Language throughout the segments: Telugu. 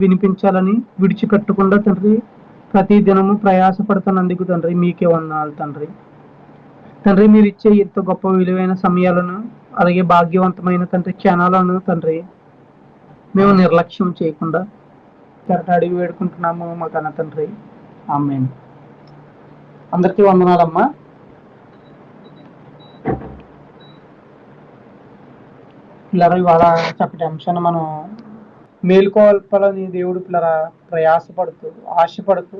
వినిపించాలని విడిచిపెట్టకుండా తండ్రి ప్రతి దినము ప్రయాసపడుతున్నందుకు తండ్రి మీకే వందనాలు తండ్రి. తండ్రి మీరు ఇచ్చే ఇంత గొప్ప విలువైన సమయాలను అలాగే భాగ్యవంతమైన తండ్రి క్షణాలను తండ్రి మేము నిర్లక్ష్యం చేయకుండా కరెక్ట్ అడిగి వేడుకుంటున్నాము మా కన్న తండ్రి. ఆమె అందరికీ వందనాలమ్మా. ఇలా ఇవాళ చక్కటి అంశాన్ని మనం మేలుకోవాలని దేవుడు పిల్లరా ప్రయాసపడుతూ ఆశపడుతూ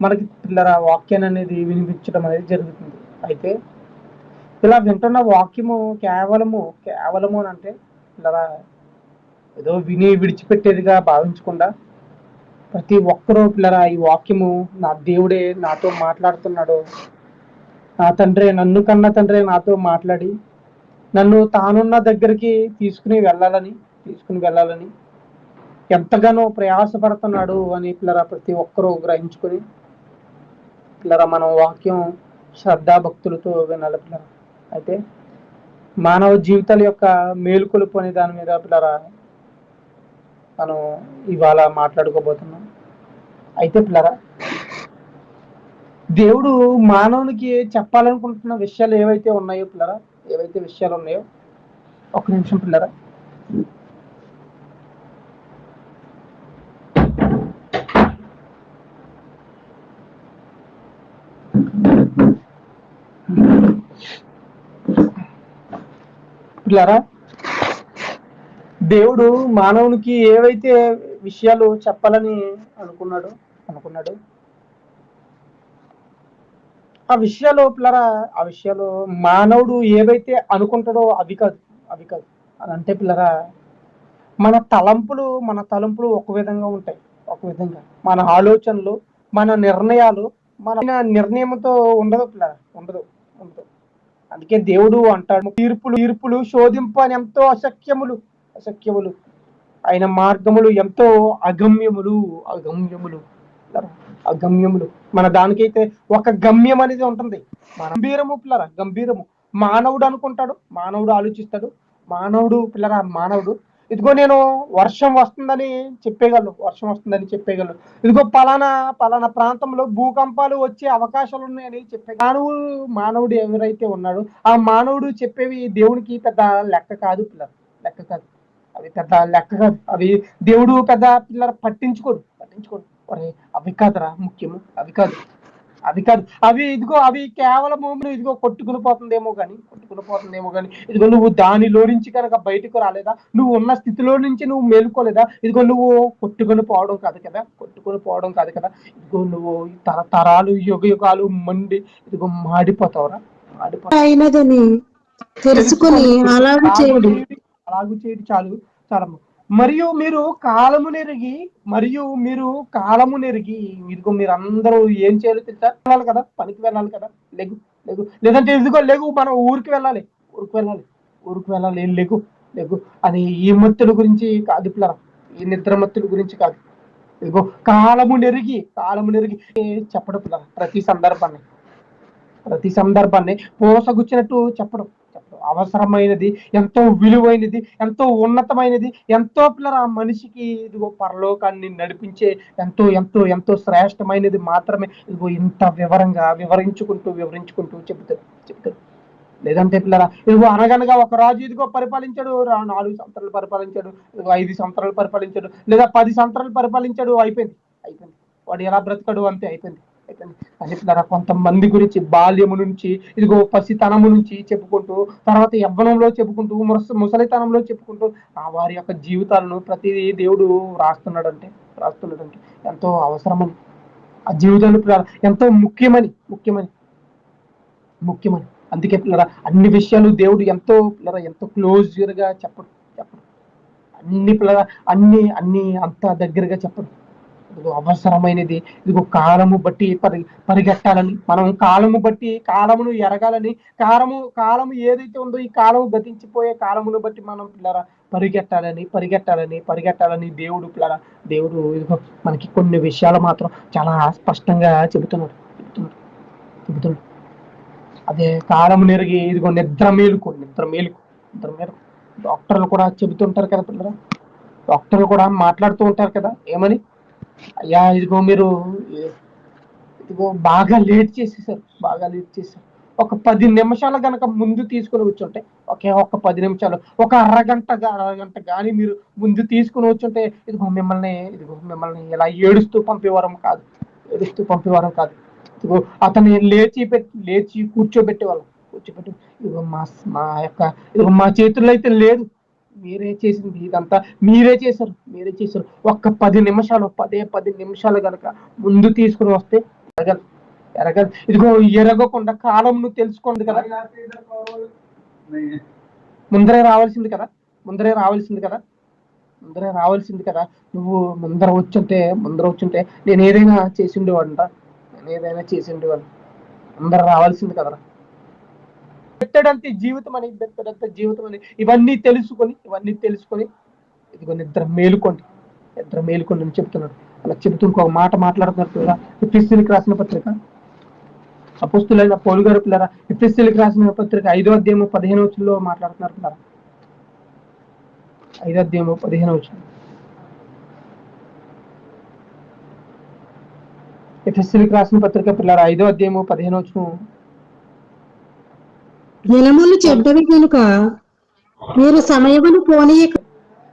మనకి పిల్లరా వాక్యాన్ని అనేది వినిపించడం అనేది జరుగుతుంది. అయితే ఇలా వింటున్న వాక్యము కేవలము కేవలము అని అంటే పిల్లరా ఏదో విని విడిచిపెట్టేదిగా భావించకుండా ప్రతి ఒక్కరూ పిల్లరా ఈ వాక్యము నా దేవుడే నాతో మాట్లాడుతున్నాడు. నా తండ్రి నన్ను కన్న తండ్రి నాతో మాట్లాడి నన్ను తానున్న దగ్గరికి తీసుకుని వెళ్ళాలని తీసుకుని వెళ్ళాలని. ఎంతగానో ప్రయాసపడుతున్నాడు అని పిల్లరా ప్రతి ఒక్కరూ గ్రహించుకొని. పిల్లరా మనం వాక్యం శ్రద్ధాభక్తులతో వినాలి పిల్లరా. అయితే మానవ జీవితాల యొక్క మేలుకొలుపు అనే దాని మీద పిల్లరా మనం ఇవాళ మాట్లాడుకోబోతున్నాం. అయితే పిల్లరా దేవుడు మానవునికి చెప్పాలనుకుంటున్న విషయాలు ఏవైతే ఉన్నాయో పిల్లరా ఏవైతే విషయాలు ఉన్నాయో ఒక నిమిషం పిల్లరా. మిత్రులారా దేవుడు మానవునికి ఏవైతే విషయాలు చెప్పాలని అనుకున్నాడు అనుకున్నాడు ఆ విషయాలు పిల్లరా ఆ విషయాలు మానవుడు ఏవైతే అనుకుంటాడో అవి కాదు అవి కాదు. అని అంటే పిల్లరా మన తలంపులు మన తలంపులు ఒక విధంగా ఉంటాయి ఒక విధంగా. మన ఆలోచనలు మన నిర్ణయాలు మన నిర్ణయంతో ఉండదు పిల్లరా ఉండదు ఉండదు. అందుకే దేవుడు అంటాడు తీర్పులు తీర్పులు శోధింపని ఎంతో అసఖ్యములు అసఖ్యములు ఆయన మార్గములు ఎంతో అగమ్యములు అగమ్యములు. అగమ్యములు. మన దానికైతే ఒక గమ్యం అనేది ఉంటుంది. మన గంభీరము పిల్లరా గంభీరము. మానవుడు అనుకుంటాడు మానవుడు ఆలోచిస్తాడు. మానవుడు పిల్లరా మానవుడు ఇదిగో నేను వర్షం వస్తుందని చెప్పేయగలను వర్షం వస్తుందని చెప్పేయగలను. ఇదిగో పలానా పలానా ప్రాంతంలో భూకంపాలు వచ్చే అవకాశాలు ఉన్నాయని చెప్పే మానవుడు మానవుడు ఎవరైతే ఉన్నాడో ఆ మానవుడు చెప్పేవి దేవునికి పెద్ద లెక్క కాదు పిల్లలు లెక్క కాదు. అవి పెద్ద లెక్క కాదు. అవి దేవుడు పెద్ద పిల్లలు పట్టించుకోడు పట్టించుకోడు అవి కాదురా ముఖ్యము అవి కాదు. అవి కాదు. అవి ఇదిగో అవి కేవలం ఇదిగో కొట్టుకుని పోతుందేమో కానీ కొట్టుకుని పోతుందేమో కానీ ఇదిగో నువ్వు దానిలో నుంచి కనుక బయటకు రాలేదా? నువ్వు ఉన్న స్థితిలో నుంచి నువ్వు మేలుకోలేదా? ఇదిగో నువ్వు కొట్టుకొని పోవడం కాదు కదా కొట్టుకొని పోవడం కాదు కదా. ఇదిగో నువ్వు తరతరాలు యుగ యుగాలు మండి ఇదిగో మాడిపోతావురా మాడిపోతావు. అయినదని తెలుసుకుని అలాగ చేయడు అలాగూ చేయడు చాలు చాలమ్మ. మరియు మీరు కాలము నెరిగి మరియు మీరు కాలము నెరిగి ఇదిగో మీరు అందరూ ఏం చేయాలో తెలుసా? వెళ్ళాలి కదా పనికి వెళ్ళాలి కదా లెగు లెగు. లేదంటే ఇదిగో లెగు మనం ఊరికి వెళ్ళాలి ఊరికి వెళ్ళాలి ఊరికి వెళ్ళాలి లెగు లెగు అది ఈ మత్తుల గురించి కాదు పిల్లరా ఈ నిద్ర మత్తుల గురించి కాదు. ఇదిగో కాలము నెరిగి కాలము నెరిగి చెప్పడం పిల్లరా? ప్రతి సందర్భాన్ని ప్రతి సందర్భాన్ని పోసగుచ్చినట్టు చెప్పడం. అవసరమైనది ఎంతో విలువైనది ఎంతో ఉన్నతమైనది ఎంతో పిల్లలు ఆ మనిషికి ఇదిగో పరలోకాన్ని నడిపించే ఎంతో ఎంతో ఎంతో శ్రేష్టమైనది మాత్రమే. ఇదిగో ఇంత వివరంగా వివరించుకుంటూ వివరించుకుంటూ చెబుతారు చెబుతారు లేదంటే పిల్లల ఇదిగో అనగనగా ఒక రాజు ఇదిగో పరిపాలించాడు నాలుగు సంవత్సరాలు పరిపాలించాడు ఇదిగో ఐదు సంవత్సరాలు పరిపాలించాడు లేదా పది సంవత్సరాలు పరిపాలించాడు అయిపోయింది అయిపోయింది. వాడు ఎలా బ్రతకడు అంతే అయిపోయింది. అయిపోయింది కానీ కొంతమంది గురించి బాల్యము నుంచి ఇదిగో పసితనము నుంచి చెప్పుకుంటూ తర్వాత యవ్వనంలో చెప్పుకుంటూ ముస ముసలితనంలో చెప్పుకుంటూ ఆ వారి యొక్క జీవితాలను ప్రతి దేవుడు రాస్తున్నాడంటే రాస్తున్నాడంటే ఎంతో అవసరమని. ఆ జీవితాలు ఎంతో ముఖ్యమని ముఖ్యమని ముఖ్యమని. అందుకే పిల్లరా అన్ని విషయాలు దేవుడు ఎంతో పిల్లరా ఎంతో క్లోజ్గా చెప్పడు చెప్పడు. అన్ని పిల్లరా అన్ని అన్ని అంత దగ్గరగా చెప్పడు. ఇదిగో అవసరమైనది. ఇదిగో కాలము బట్టి పరి పరిగెట్టాలని మనం కాలము బట్టి కాలమును ఎరగాలని కాలము కాలము ఏదైతే ఉందో ఈ కాలము గతించిపోయే కాలమును బట్టి మనం పిల్లరా పరిగెట్టాలని పరిగెట్టాలని పరిగెట్టాలని దేవుడు పిల్లరా దేవుడు ఇదిగో మనకి కొన్ని విషయాలు మాత్రం చాలా స్పష్టంగా చెబుతున్నాడు చెబుతున్నాడు చెబుతున్నాడు. అదే కాలము నెరిగి ఇదిగో నిద్ర మేలుకో నిద్ర మేలుకో నిద్ర మేలుకో. డాక్టర్లు కూడా చెబుతుంటారు కదా పిల్లరా డాక్టర్లు కూడా మాట్లాడుతూ ఉంటారు కదా ఏమని? అయ్యా ఇదిగో మీరు ఇదిగో బాగా లేట్ చేసేసారు బాగా లేట్ చేశారు ఒక పది నిమిషాలు గనక ముందు తీసుకుని వచ్చుంటే ఒకే ఒక పది నిమిషాలు ఒక అరగంట అరగంట కానీ మీరు ముందు తీసుకుని వచ్చుంటే ఇదిగో మిమ్మల్ని ఇదిగో మిమ్మల్ని ఇలా ఏడుస్తూ పంపేవారం కాదు ఏడుస్తూ పంపేవారం కాదు. ఇదిగో అతన్ని లేచి పెట్టి లేచి కూర్చోబెట్టేవాళ్ళం. కూర్చోబెట్టి ఇదిగో మా మా యొక్క ఇదిగో మా చేతుల్లో అయితే లేదు. మీరే చేసింది ఇదంతా మీరే చేశారు మీరే చేశారు. ఒక్క పది నిమిషాలు పదే పది నిమిషాలు గనక ముందు తీసుకుని వస్తే ఎరగదు ఎరగదు. ఇదిగో ఎరగకుండా కాలం నువ్వు తెలుసుకోండి కదా. ముందరే రావాల్సింది కదా ముందరే రావాల్సింది కదా ముందరే రావాల్సింది కదా. నువ్వు ముందర వచ్చుంటే ముందర వచ్చుంటే నేను ఏదైనా చేసి నేను ఏదైనా చేసిండేవాడు ముందర రావాల్సింది కదరా. పెట్టడంతే జీవితం అని పెట్టడంతే జీవితం అని. ఇవన్నీ తెలుసుకొని ఇవన్నీ తెలుసుకొని ఇదిగో నిద్ర మేలుకోండి. నిద్ర మేలుకోండి అని చెప్తున్నాడు. అలా చెబుతూ ఇంకొక మాట మాట్లాడుతున్నారు పిల్లరా. ఎఫ్ఎస్సీలకు రాసిన పత్రిక. అపుస్తులైన పౌలుగారు పిల్లరా ఎఫ్ఎస్సీలకు రాసిన పత్రిక ఐదో అధ్యాయము పదిహేను వచ్చుల్లో మాట్లాడుతున్నారు పిల్లరా. ఐదో అధ్యాయము పదిహేను వచ్చు ఎఫ్ఎస్సీలకు రాసిన పత్రిక పిల్లరా ఐదో అధ్యాయము పదిహేను వచ్చు దినములు చెడ్డవి కనుక మీరు సమయమును పోనీయక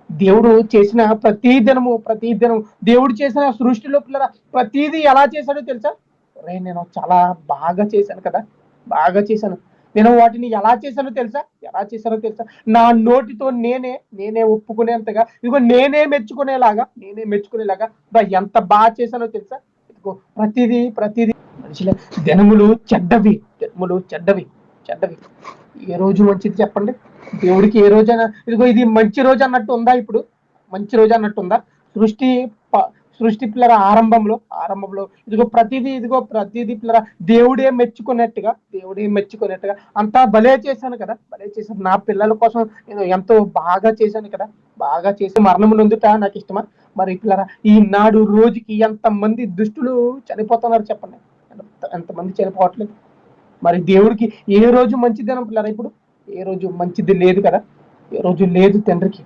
దేవుడు చేసిన ప్రతి దినము ప్రతి దినం దేవుడు చేసిన సృష్టిలో పిల్లరా ప్రతిదీ ఎలా చేశాడో తెలుసా? రే నేను చాలా బాగా చేశాను కదా బాగా చేశాను. నేను వాటిని ఎలా చేశానో తెలుసా? ఎలా చేశానో తెలుసా? నా నోటితో నేనే నేనే ఒప్పుకునేంతగా ఇదిగో నేనే మెచ్చుకునేలాగా నేనే మెచ్చుకునేలాగా బా ఎంత బాగా చేశానో తెలుసా? ఇదిగో ప్రతిదీ ప్రతిదీ మనుషుల దినములు చెడ్డవి దినములు చెడ్డవి. చెడ్డవి ఏ రోజు మంచిది చెప్పండి? దేవుడికి ఏ రోజైనా ఇదిగో ఇది మంచి రోజు అన్నట్టు ఉందా ఇప్పుడు? మంచి రోజు అన్నట్టు ఉందా? సృష్టి ప- సృష్టి పిల్లల ఆరంభంలో ఆరంభంలో ఇదిగో ప్రతిదీ ఇదిగో ప్రతిదీ పిల్లల దేవుడే మెచ్చుకున్నట్టుగా దేవుడే మెచ్చుకున్నట్టుగా అంతా భలే చేశాను కదా? భలే చేశాను. నా పిల్లల కోసం నేను ఎంతో బాగా చేశాను కదా? బాగా చేసి మరణం నొందుట నాకు ఇష్టమా? మరి పిల్లల ఈనాడు రోజుకి ఎంతమంది దుష్టులు చనిపోతున్నారు చెప్పండి? ఎంత- ఎంతమంది చనిపోవట్లేదు? మరి దేవుడికి ఏ రోజు మంచిది దినం పిల్లరా ఇప్పుడు? ఏ రోజు మంచిది లేదు కదా? ఏ రోజు లేదు తండ్రికి.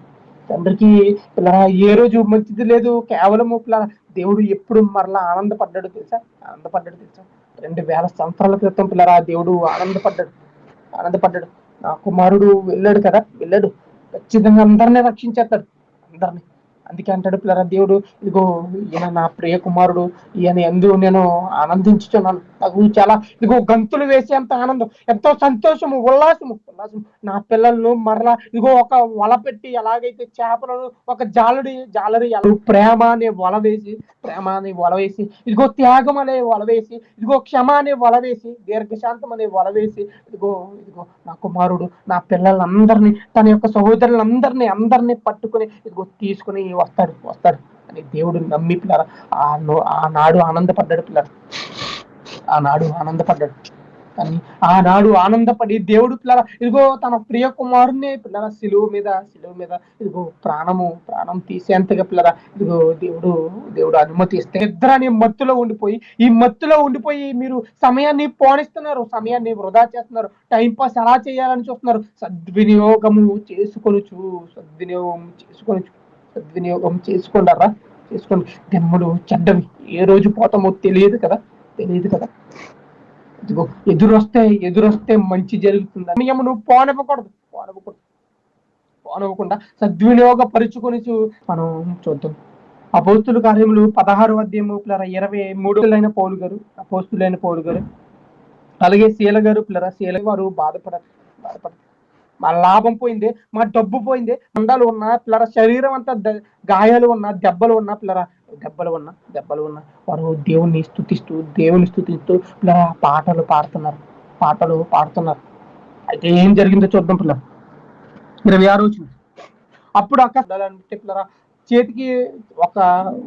తండ్రికి పిల్లరా ఏ రోజు మంచిది లేదు? కేవలము పిల్లరా దేవుడు ఎప్పుడు మరలా ఆనందపడ్డాడు తెలుసా? ఆనందపడ్డాడు తెలుసా? రెండు వేల సంవత్సరాల క్రితం పిల్లరా దేవుడు ఆనందపడ్డాడు. ఆనందపడ్డాడు. నా కుమారుడు వెళ్ళాడు కదా? వెళ్ళాడు. ఖచ్చితంగా అందరినీ రక్షించేస్తాడు. అందరినీ. అందుకే అంటాడు పిల్లరా దేవుడు ఇదిగో ఈయన నా ప్రియ కుమారుడు ఈయన ఎందు నేను ఆనందించుచున్నాను. నాకు చాలా ఇదిగో గంతులు వేసేంత ఆనందం ఎంతో సంతోషము ఉల్లాసము ఉల్లాసము. నా పిల్లలను మరలా ఇదిగో ఒక వల పెట్టి ఎలాగైతే చేపలను ఒక జాలడి జాలరి ప్రేమ అనే వల వేసి ప్రేమ అనే వల వేసి ఇదిగో త్యాగం అనే వల వేసి ఇదిగో క్షమ అనే వల వేసి దీర్ఘశాంతం అనే వల వేసి ఇదిగో ఇదిగో నా కుమారుడు నా పిల్లలందరినీ తన యొక్క సహోదరులందరినీ అందరినీ పట్టుకుని ఇదిగో తీసుకుని వస్తాడు వస్తాడు. అని దేవుడు నమ్మి పిల్లర ఆనాడు ఆనందపడ్డాడు పిల్లర. ఆనాడు ఆనందపడ్డాడు. కానీ ఆనాడు ఆనందపడి దేవుడు పిల్లల ఇదిగో తన ప్రియ కుమారుని పిల్లల సిలువ మీద సిలువు మీద. ఇదిగో ప్రాణము ప్రాణం తీసేంతగా పిల్లల ఇదిగో దేవుడు దేవుడు అనుమతి ఇస్తే నిద్ర అనే మత్తులో ఉండిపోయి ఈ మత్తులో ఉండిపోయి మీరు సమయాన్ని పోనిస్తున్నారు సమయాన్ని వృధా చేస్తున్నారు టైం పాస్ ఎలా చేయాలని చూస్తున్నారు. సద్వినియోగము చేసుకొనుచు సద్వినియోగం చేసుకొనుచు. సద్వినియోగం చేసుకున్నారా చేసుకోండి దెమ్మలు చెడ్డవి. ఏ రోజు పోతామో తెలియదు కదా? తెలియదు కదా? ఇదిగో ఎదురొస్తే ఎదురొస్తే మంచి జరుగుతుంది సమయము నువ్వు పోనివ్వకూడదు. పోనివ్వకూడదు. పోనివ్వకుండా సద్వినియోగ పరుచుకొని మనం చూద్దాం. అపోస్తుల కార్యములు పదహారు అధ్యాయము పిల్లర ఇరవై మూడులైన పౌలు గారు అపోస్తులైన పౌలు గారు అలాగే శీల గారు పిల్లర శీల వారు బాధపడ బాధపడరు మా లాభం పోయింది మా డబ్బు పోయింది అండాలు ఉన్నా పిల్లర శరీరం అంతా ద- గాయాలు ఉన్నా దెబ్బలు ఉన్నా పిల్లర దెబ్బలు ఉన్నా దెబ్బలు ఉన్నా వారు దేవుణ్ణి స్థుతిస్తూ దేవుని స్థుతిస్తూ పిల్లర పాటలు పాడుతున్నారు పాటలు పాడుతున్నారు. అయితే ఏం జరిగిందో చూద్దాం పిల్లర. ఇరవై ఆరు వచ్చింది. అప్పుడు అక్కడ పిల్లరా చేతికి ఒక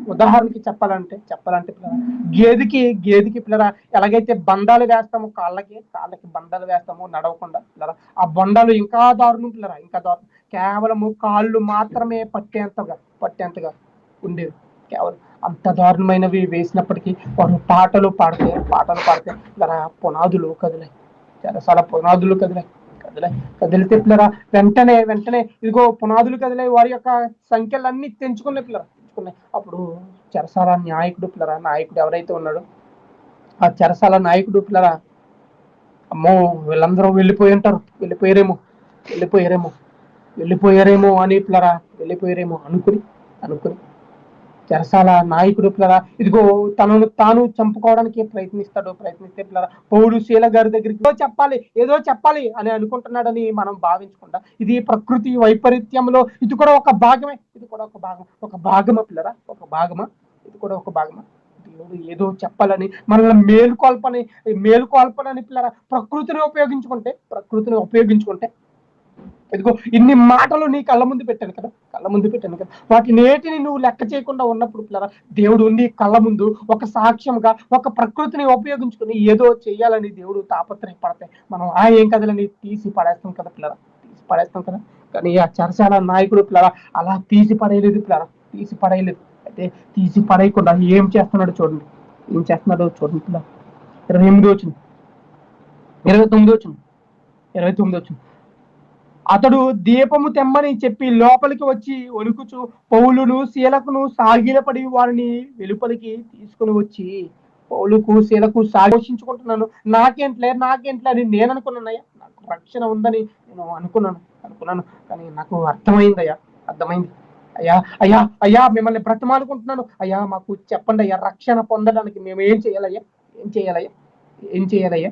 ఉదాహరణకి చెప్పాలంటే చెప్పాలంటే పిల్లరా గేదెకి గేదెకి పిల్లరా ఎలాగైతే బంధాలు వేస్తామో కాళ్ళకి కాళ్ళకి బంధాలు వేస్తామో నడవకుండా పిల్లరా ఆ బొండాలు ఇంకా దారుణం పిల్లరా ఇంకా దారుణం. కేవలము కాళ్ళు మాత్రమే పట్టేంతగా పట్టేంతగా ఉండేవి. కేవలం అంత దారుణమైనవి వేసినప్పటికీ వారు పాటలు పాడితే పాటలు పాడితే పిల్లరా పునాదులు కదిలాయి. చాలా చాలా పునాదులు కదిలాయి. కదిలే కదిలితే పిల్లరా వెంటనే వెంటనే ఇదిగో పునాదులు కదిలే వారి యొక్క సంఖ్యలన్నీ తెంచుకున్నాయి పిల్లరా? తెంచుకున్నాయి అప్పుడు చెరసాల నాయకుడు పిల్లరా? నాయకుడు ఎవరైతే ఉన్నాడో? ఆ చెరసాల నాయకుడు పిల్లరా? అమ్మో వీళ్ళందరూ వెళ్ళిపోయి ఉంటారు. వెళ్ళిపోయారేమో వెళ్ళిపోయారేమో వెళ్ళిపోయారేమో అని పిల్లరా? వెళ్ళిపోయారేమో అనుకుని అనుకుని. చెరసాల నాయకుడు పిల్లరా? ఇదిగో తనను తాను చంపుకోవడానికి ప్రయత్నిస్తాడు ప్రయత్నిస్తే పిల్లరా? పౌడు శీల గారి దగ్గరికి ఏదో చెప్పాలి ఏదో చెప్పాలి అని అనుకుంటున్నాడని మనం భావించకుండా ఇది ప్రకృతి వైపరీత్యంలో ఇది కూడా ఒక భాగమే ఇది కూడా ఒక భాగం ఒక భాగమా పిల్లరా? ఒక భాగమా? ఇది కూడా ఒక భాగమా? దేవుడు ఏదో చెప్పాలని మనల్ని మేలుకొల్పని మేలుకొల్పనని పిల్లరా? ప్రకృతిని ఉపయోగించుకుంటే ప్రకృతిని ఉపయోగించుకుంటే ఇదిగో ఇన్ని మాటలు నీ కళ్ళ ముందు పెట్టాను కదా కళ్ళ ముందు పెట్టాను కదా. వాటి నేటిని నువ్వు లెక్క చేయకుండా ఉన్నప్పుడు పిల్లరా దేవుడు నీ కళ్ళ ముందు ఒక సాక్ష్యంగా ఒక ప్రకృతిని ఉపయోగించుకుని ఏదో చేయాలని దేవుడు తాపత్రయపడతాయి మనం ఆ ఏం కదలని తీసి పడేస్తాం కదా పిల్లరా తీసి పడేస్తాం కదా. కానీ ఆ చరసాల నాయకుడు పిల్లరా అలా తీసి పడేయలేదు పిల్లరా తీసి పడేయలేదు. అయితే తీసి పడేయకుండా ఏం చేస్తున్నాడు చూడండి. ఏం చేస్తున్నాడో చూడండి పిల్లరా. ఇరవై ఎనిమిది వచ్చింది ఇరవై తొమ్మిది వచ్చింది ఇరవై తొమ్మిది వచ్చింది అతడు దీపము తెమ్మని చెప్పి లోపలికి వచ్చి వణుకుచు పౌలును శీలకును సాగిలపడి వారిని వెలుపలికి తీసుకుని వచ్చి పౌలుకు శీలకు సాగోషించుకుంటున్నాను నాకేంట్లే నాకేంట్లే అని నేను అనుకున్నానయ్యా నాకు రక్షణ ఉందని నేను అనుకున్నాను అనుకున్నాను. కానీ నాకు అర్థమైందయ్యా అర్థమైంది. అయ్యా అయ్యా అయ్యా మిమ్మల్ని బ్రతమాలుకుంటున్నాను. అయ్యా మాకు చెప్పండి అయ్యా రక్షణ పొందడానికి మేము ఏం చేయాలయ్యా ఏం చేయాలయ్యా ఏం చేయాలయ్యా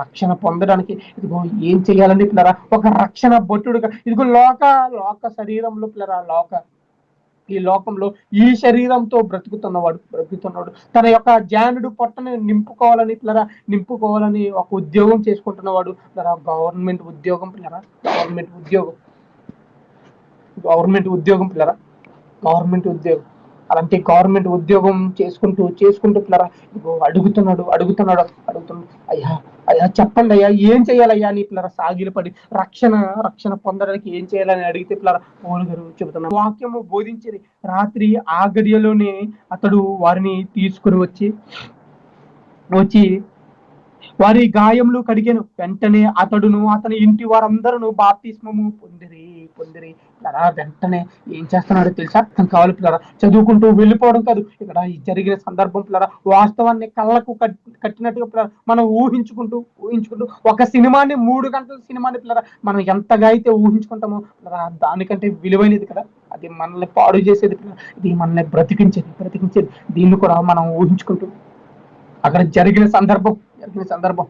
రక్షణ పొందడానికి. ఇదిగో ఏం చేయాలని పిల్లరా? ఒక రక్షణ భటుడుగా. ఇదిగో లోక లోక శరీరంలో పిల్లరా లోక. ఈ లోకంలో ఈ శరీరంతో బ్రతుకుతున్నవాడు బ్రతుకుతున్నాడు తన యొక్క జానుడు పొట్టని నింపుకోవాలని పిల్లరా నింపుకోవాలని ఒక ఉద్యోగం చేసుకుంటున్నవాడు. పిల్లరా గవర్నమెంట్ ఉద్యోగం పిల్లరా గవర్నమెంట్ ఉద్యోగం. గవర్నమెంట్ ఉద్యోగం పిల్లరా గవర్నమెంట్ ఉద్యోగం. అలాంటి గవర్నమెంట్ ఉద్యోగం చేసుకుంటూ చేసుకుంటూ పిల్లరా ఇదిగో అడుగుతున్నాడు అడుగుతున్నాడు అడుగుతున్నాడు. అయ్యా అయ్యా చెప్పండి అయ్యా ఏం చేయాలయ్యా అని పిల్లరా సాగిలపడి రక్షణ రక్షణ పొందడానికి ఏం చేయాలని అడిగితే పిల్లరా పౌలు గారు చెబుతున్నారు. వాక్యము బోధించేది రాత్రి ఆ గడియలోనే అతడు వారిని తీసుకుని వచ్చి వచ్చి వారి గాయములు కడిగాను. వెంటనే అతడును అతని ఇంటి వారందరూ బాప్తిస్మము పొందిరి పొందిరి. ఇలా వెంటనే ఏం చేస్తున్నాడో తెలుసా? అర్థం కావాలి పిల్లరా. చదువుకుంటూ వెళ్ళిపోవడం కాదు. ఇక్కడ ఈ జరిగిన సందర్భం పిల్లరా వాస్తవాన్ని కళ్ళకు కట్- కట్టినట్టుగా పిల్లరా మనం ఊహించుకుంటూ ఊహించుకుంటూ ఒక సినిమాని మూడు గంటల సినిమాని పిల్లరా మనం ఎంతగా అయితే ఊహించుకుంటామో పిల్లరా దానికంటే విలువైనది కదా. అది మనల్ని పాడు చేసేది పిల్లరా. ఇది మనల్ని బ్రతికించేది బ్రతికించేది. దీన్ని కూడా మనం ఊహించుకుంటూ. అక్కడ జరిగిన సందర్భం జరిగిన సందర్భం.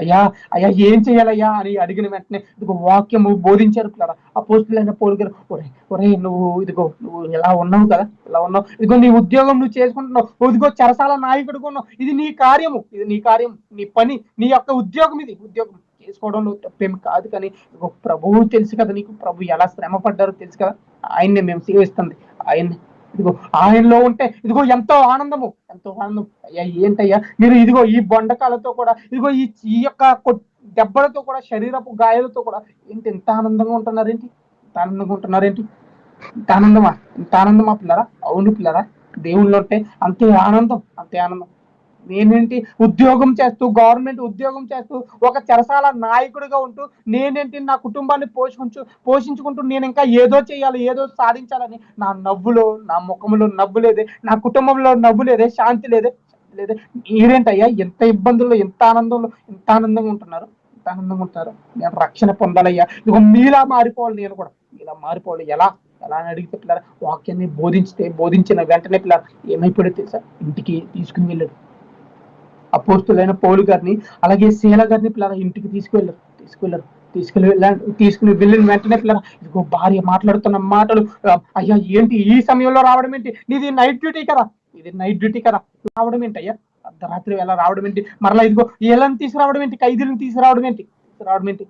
అయ్యా అయ్యా ఏం చేయాలయ్యా అని అడిగిన వెంటనే ఇదిగో వాక్యము బోధించారు కదా ఆ పోస్టులైన పోలిగారు ఒరే ఒరే నువ్వు ఇదిగో నువ్వు ఇలా ఉన్నావు కదా ఇలా ఉన్నావు. ఇదిగో నీ ఉద్యోగం నువ్వు చేసుకుంటున్నావు. ఇదిగో చరసాల నాయకుడు ఉన్నావు. ఇది నీ కార్యము ఇది నీ కార్యం నీ పని నీ యొక్క ఉద్యోగం ఇది. ఉద్యోగం చేసుకోవడంలో తప్పేం కాదు కానీ ప్రభువు తెలుసు కదా నీకు. ప్రభు ఎలా శ్రమ పడ్డారో తెలుసు కదా. ఆయన్ని మేము సేవిస్తుంది. ఆయన్ని ఇదిగో ఆయనలో ఉంటే ఇదిగో ఎంతో ఆనందము ఎంతో ఆనందం. అయ్యా ఏంటయ్యా? మీరు ఇదిగో ఈ బొండకాలతో కూడా ఇదిగో ఈ ఈ యొక్క దెబ్బలతో కూడా శరీరపు గాయాలతో కూడా ఏంటి ఎంత ఆనందంగా ఉంటున్నారేంటి? ఇంత ఆనందంగా ఉంటున్నారేంటి? ఇంత ఆనందమా? ఇంత ఆనందమా పిల్లరా? అవును పిల్లరా దేవుళ్ళు ఉంటే అంతే ఆనందం అంతే ఆనందం. నేనేంటి ఉద్యోగం చేస్తూ గవర్నమెంట్ ఉద్యోగం చేస్తూ ఒక చెరసాల నాయకుడిగా ఉంటూ నేనేంటి నా కుటుంబాన్ని పోషించు పోషించుకుంటూ నేను ఇంకా ఏదో చేయాలి ఏదో సాధించాలని నా నవ్వులో నా ముఖంలో నవ్వు లేదే నా కుటుంబంలో నవ్వు లేదే శాంతి లేదే లేదే. మీరేంటయ్యా ఎంత ఇబ్బందుల్లో ఎంత ఆనందంలో ఎంత ఆనందంగా ఉంటున్నారు? ఎంత ఆనందంగా ఉంటారు? నేను రక్షణ పొందాలయ్యా. ఇదిగో మీలా మారిపోవాలి నేను కూడా. మీలా మారిపోవాలి. ఎలా? ఎలా అని అడిగితే పిల్లలు వాక్యాన్ని బోధించితే బోధించిన వెంటనే పిల్లలు ఏమైపోయాడో తెలుసా? ఇంటికి తీసుకుని వెళ్ళాడు. అపోస్తులైన పౌలు గారిని అలాగే శీల గారిని పిల్లల ఇంటికి తీసుకువెళ్ళారు తీసుకువెళ్ళారు తీసుకుని తీసుకుని వెళ్ళిన వెంటనే పిల్లల ఇదిగో భార్య మాట్లాడుతున్న మాటలు అయ్యా ఏంటి ఈ సమయంలో రావడం ఏంటి? నీది నైట్ డ్యూటీ కదా? ఇది నైట్ డ్యూటీ కదా? రావడం ఏంటి అయ్యా? అర్ధరాత్రి వేళ రావడం ఏంటి? మరలా ఇదిగో ఏళ్ళని తీసుకురావడం ఏంటి? ఖైదీలను తీసుకురావడం ఏంటి? తీసుకురావడం ఏంటి?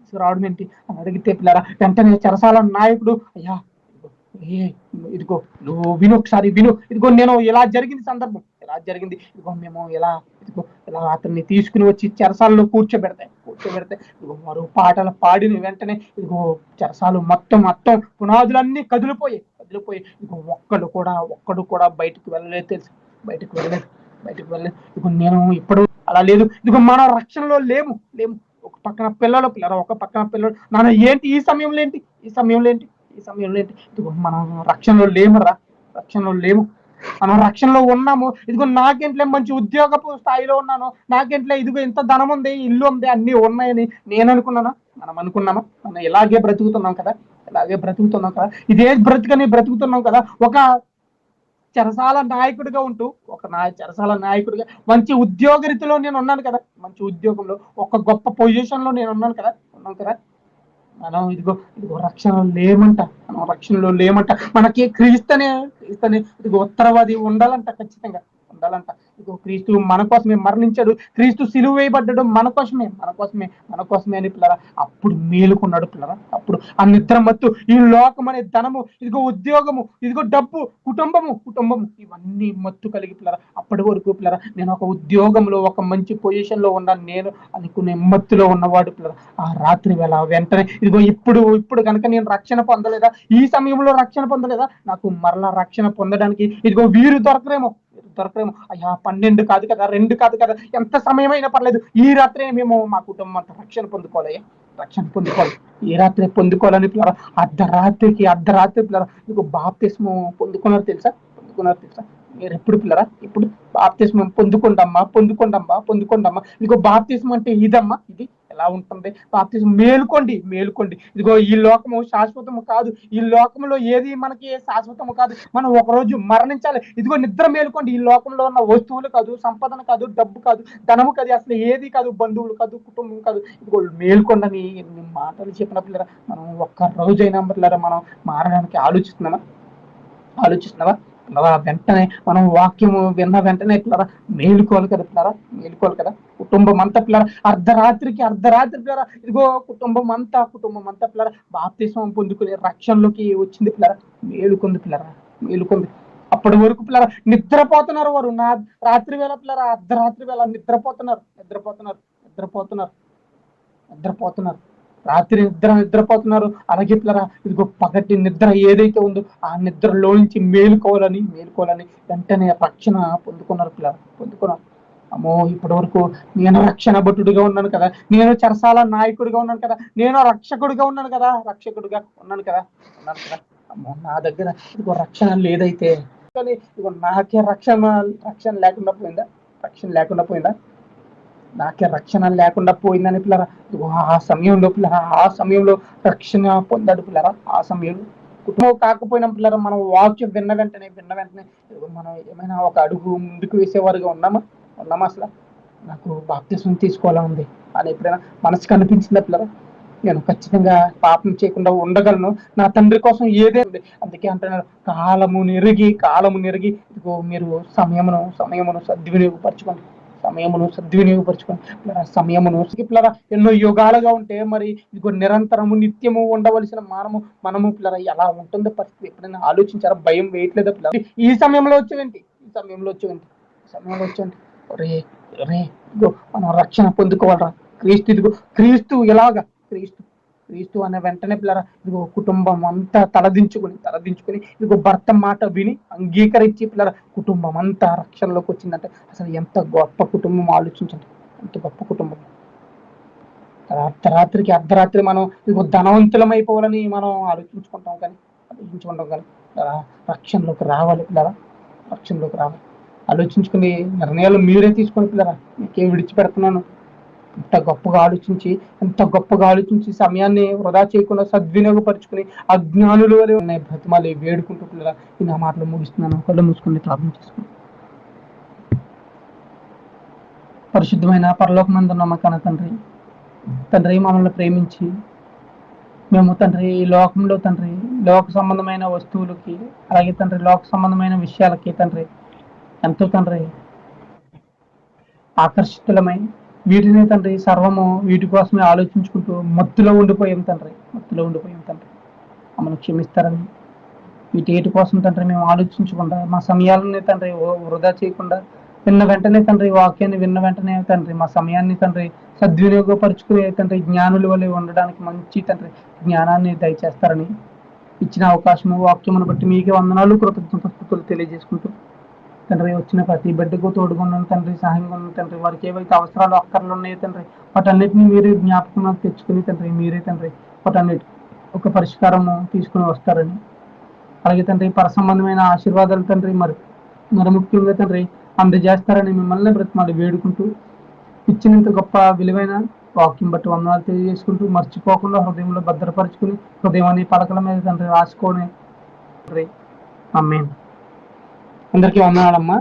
తీసుకురావడం ఏంటి? అని అడిగితే పిల్లరా వెంటనే చెరసాల నాయకుడు అయ్యా ఇదిగో, నువ్వు విను ఒకసారి విను. ఇదిగో నేను ఇలా జరిగింది సందర్భం. ఇలా జరిగింది. ఇదిగో మేము ఇలా ఇదిగో ఇలా అతన్ని తీసుకుని వచ్చి చెరసాలలో కూర్చోబెడతాయి. కూర్చోబెడితే ఇదిగో వారు పాటలు పాడిన వెంటనే ఇదిగో చెరసాలు మొత్తం మొత్తం పునాదులన్నీ కదిలిపోయాయి. కదిలిపోయి ఇదిగో ఒక్కడు కూడా ఒక్కడు కూడా బయటకు వెళ్ళలేదు తెలుసు? బయటకు వెళ్ళలేదు. బయటకు వెళ్ళలేదు. ఇదిగో నేను ఇప్పుడు అలా లేదు. ఇదిగో మన రక్షణలో లేము. లేము. ఒక పక్కన పిల్లలు పిల్లలు ఒక పక్కన పిల్లలు. నాన్న ఏంటి? ఈ సమయంలో ఏంటి? ఈ సమయంలో ఏంటి? ఈ సమయంలో ఇదిగో మనం రక్షణలో లేమురా. రక్షణలో లేము. మనం రక్షణలో ఉన్నాము. ఇదిగో నాకేంట్లే మంచి ఉద్యోగపు స్థాయిలో ఉన్నాను. నాకేంట్లే ఇదిగో ఇంత ధనం ఉంది ఇల్లు ఉంది అన్ని ఉన్నాయని నేను అనుకున్నానా మనం అనుకున్నామా? మనం ఇలాగే బ్రతుకుతున్నాం కదా? ఇలాగే బ్రతుకుతున్నాం కదా? ఇదే బ్రతుకని బ్రతుకుతున్నాం కదా? ఒక చెరసాల నాయకుడిగా ఉంటూ ఒక నా చెరసాల నాయకుడిగా మంచి ఉద్యోగ రీతిలో నేను ఉన్నాను కదా? మంచి ఉద్యోగంలో ఒక గొప్ప పొజిషన్లో నేను ఉన్నాను కదా? ఉన్నాను కదా? మనం ఇదిగో ఇదిగో రక్షణ లేమంట మనం రక్షణలో లేమంట. మనకి క్రీస్తనే క్రీస్తనే ఇదిగో ఉత్తరవాది ఉండాలంట ఖచ్చితంగా. ఉండాలంట. ఇదిగో క్రీస్తు మన కోసమే మరణించాడు. క్రీస్తు సిలువ వేయబడ్డాడు మన కోసమే మన కోసమే మన కోసమే అని పిల్లరా. అప్పుడు మేలుకున్నాడు పిల్లరా. అప్పుడు ఆ నిద్ర మత్తు ఈ లోకం అనే ధనము ఇదిగో ఉద్యోగము ఇదిగో డబ్బు కుటుంబము కుటుంబము ఇవన్నీ మత్తు కలిగి పిల్లరా. అప్పటి వరకు పిల్లరా నేను ఒక ఉద్యోగంలో ఒక మంచి పొజిషన్లో ఉన్నాను నేను అనుకునే మత్తులో ఉన్నవాడు పిల్లరా. ఆ రాత్రి వేళ వెంటనే ఇదిగో ఇప్పుడు ఇప్పుడు కనుక నేను రక్షణ పొందలేదా? ఈ సమయంలో రక్షణ పొందలేదా? నాకు మరలా రక్షణ పొందడానికి ఇదిగో వీరు దొరకరేమో వీరు అయ్యా పన్నెండు కాదు కదా రెండు కాదు కదా ఎంత సమయమైనా పర్లేదు. ఈ రాత్రే మేము మా కుటుంబం అంతా రక్షణ పొందుకోవాలయ్యా రక్షణ పొందుకోవాలి. ఈ రాత్రి పొందుకోవాలని పిల్లరా అర్ధరాత్రికి అర్ధరాత్రి పిల్లరా మీకు బాప్తిస్మం పొందుకున్నారు తెలుసా? పొందుకున్నారు తెలుసా? మీరు ఎప్పుడు పిల్లరా? ఇప్పుడు బాప్తిస్మం పొందుకోండమ్మా పొందుకోండమ్మా పొందుకోండమ్మా. మీకు బాప్తిస్మం అంటే ఇదమ్మా ఇది? ఎలా ఉంటుంది? బాప్తిజం మేలుకోండి మేలుకోండి. ఇదిగో ఈ లోకము శాశ్వతము కాదు. ఈ లోకంలో ఏది మనకి శాశ్వతము కాదు. మనం ఒకరోజు మరణించాలి. ఇదిగో నిద్ర మేలుకోండి. ఈ లోకంలో ఉన్న వస్తువులు కాదు సంపదన కాదు డబ్బు కాదు ధనము కాదు అసలు ఏది కాదు బంధువులు కాదు కుటుంబం కాదు. ఇదిగో మేలుకోండి అని ఎన్ని మాటలు చెప్పిన పిల్లరా మనం ఒక్క రోజైనా పిల్లరా మనం మారడానికి ఆలోచిస్తున్నామా? ఆలోచిస్తున్నావా? పిల్లరా వెంటనే మనం వాక్యము విన్న వెంటనే పిల్లరా మేలుకోవాలి కదా పిల్లరా? మేలుకోవాలి కదా? కుటుంబం అంతా పిల్లరా అర్ధరాత్రికి అర్ధరాత్రి పిల్లరా ఇదిగో కుటుంబం అంతా కుటుంబం అంతా పిల్లరా బాప్తిస్మం పొందుకునే రక్షణలోకి వచ్చింది పిల్లరా. మేలుకుంది పిల్లరా మేలుకుంది. అప్పటి వరకు పిల్లరా నిద్రపోతున్నారు వారు. నా రాత్రి వేళ పిల్లరా అర్ధరాత్రి వేళ నిద్రపోతున్నారు నిద్రపోతున్నారు నిద్రపోతున్నారు నిద్రపోతున్నారు. రాత్రి నిద్ర నిద్రపోతున్నారు. అలాగే పిల్లరా ఇదిగో పగటి నిద్ర ఏదైతే ఉందో ఆ నిద్రలో నుంచి మేలుకోవాలని మేలుకోవాలని వెంటనే రక్షణ పొందుకున్నారు పిల్లరా పొందుకున్నారు. అమ్మో ఇప్పటి వరకు నేను రక్షణ భటుడిగా ఉన్నాను కదా. నేను చరసాల నాయకుడిగా ఉన్నాను కదా. నేను రక్షకుడిగా ఉన్నాను కదా. రక్షకుడిగా ఉన్నాను కదా. ఉన్నాను కదా. అమ్మో నా దగ్గర ఇదిగో రక్షణ లేదైతే. కానీ ఇదిగో నాకే రక్షణ రక్షణ లేకుండా పోయిందా? రక్షణ లేకుండా పోయిందా? నాకే రక్షణ లేకుండా పోయిందని పిల్లరా. ఆ సమయంలో పిల్లరా ఆ సమయంలో రక్షణ పొందాడు పిల్లరా. ఆ సమయంలో కుటుంబం కాకపోయినా పిల్లరా మనం వాక్యం విన్న వెంటనే విన్న వెంటనే మనం ఏమైనా ఒక అడుగు ముందుకు వేసేవారుగా ఉన్నామా? ఉన్నామా అసలు? నాకు బాప్తిసం తీసుకోవాలా ఉంది. అని ఎప్పుడైనా మనసు కనిపించిందా పిల్లరా? నేను ఖచ్చితంగా పాపం చేయకుండా ఉండగలను. నా తండ్రి కోసం ఏదే ఉంది. అందుకే అంటున్నారు కాలము నెరిగి కాలము నెరిగి. ఇదిగో మీరు సమయమును సమయమును సద్వినియోగపరచుకోండి. సమయమును సద్వినియోగపరచుకొని పిల్లరా సమయమును పిల్లరా ఎన్నో యుగాలుగా ఉంటే మరి ఇదిగో నిరంతరము నిత్యము ఉండవలసిన మానము మనము పిల్లరా ఎలా ఉంటుందో పరిస్థితి? ఎప్పుడైనా ఆలోచించారా? భయం వేయట్లేదా పిల్లరా? ఈ సమయంలో వచ్చేవేంటి? ఈ సమయంలో వచ్చేవేంటి? ఈ సమయంలో వచ్చేయండి రే రే ఇదిగో మనం రక్షణ పొందుకోవాలరా. క్రీస్తు ఇదిగో క్రీస్తు ఎలాగా క్రీస్తు అనే వెంటనే పిల్లరా ఇదిగో కుటుంబం అంతా తలదించుకుని తలదించుకుని ఇదిగో భర్త మాట విని అంగీకరించి పిల్లరా కుటుంబం అంతా రక్షణలోకి వచ్చిందంటే అసలు ఎంత గొప్ప కుటుంబం ఆలోచించండి. ఎంత గొప్ప కుటుంబం. అర్ధరాత్రికి అర్ధరాత్రి మనం ఇదిగో ధనవంతులం అయిపోవాలని మనం ఆలోచించుకుంటాం కానీ ఆలోచించుకుంటాం కానీ రక్షణలోకి రావాలి పిల్లరా రక్షణలోకి రావాలి. ఆలోచించుకుని నిర్ణయాలు మీరే తీసుకొని పిల్లరా మీకేం విడిచిపెడుతున్నాను. ఎంత గొప్పగా ఆలోచించి ఎంత గొప్పగా ఆలోచించి సమయాన్ని వృధా చేయకుండా సద్వినియోగపరుచుకుని అజ్ఞానులు వలె ఉన్నాయి బ్రతిమాలి వేడుకుంటూ పిల్లరా నా మాటలు ముగిస్తున్నాను. కళ్ళు మూసుకుని ప్రార్థన చేసుకుని పరిశుద్ధమైన పరలోకమందు నమ్మకాన తండ్రి తండ్రి మమ్మల్ని ప్రేమించి మేము తండ్రి ఈ లోకంలో తండ్రి లోక సంబంధమైన వస్తువులకి అలాగే తండ్రి లోక సంబంధమైన విషయాలకి తండ్రి ఎంతో తండ్రి ఆకర్షితులమై వీటిని తండ్రి సర్వము వీటి కోసమే ఆలోచించుకుంటూ మత్తులో ఉండిపోయాం తండ్రి మత్తులో ఉండిపోయాం తండ్రి. మమ్మల్ని క్షమిస్తారని వీటి ఏటి కోసం తండ్రి మేము ఆలోచించకుండా మా సమయాలని తండ్రి వృధా చేయకుండా విన్న వెంటనే తండ్రి వాక్యాన్ని విన్న వెంటనే తండ్రి మా సమయాన్ని తండ్రి సద్వినియోగపరుచుకునే తండ్రి జ్ఞానుల వలె ఉండడానికి మంచి తండ్రి జ్ఞానాన్ని దయచేస్తారని ఇచ్చిన అవకాశము వాక్యమును బట్టి మీకే వందనాలు కృతజ్ఞతలు తెలియజేసుకుంటూ తండ్రి వచ్చిన ప్రతి బిడ్డకు తోడుగున్నాను తండ్రి సహాయంగా ఉన్న తండ్రి. వారికి ఏవైతే అవసరాలు అక్కర్లు ఉన్నాయో తండ్రి వాటన్నిటిని మీరే జ్ఞాపకం తెచ్చుకుని తండ్రి మీరే తండ్రి వాటన్నిటి ఒక పరిష్కారము తీసుకుని వస్తారని. అలాగే తండ్రి పర సంబంధమైన ఆశీర్వాదాలు తండ్రి మరి మరి ముఖ్యంగా తండ్రి అందజేస్తారని మిమ్మల్ని బ్రతిమాలి వేడుకుంటూ ఇచ్చినంత గొప్ప విలువైన వాక్యం బట్టి వందనాలు తెలియజేసుకుంటూ మర్చిపోకుండా హృదయంలో భద్రపరుచుకుని హృదయం అనే పలకల మీద తండ్రి రాసుకొని తండ్రి. అమ్మేను అందరికీ వందనాలమ్మా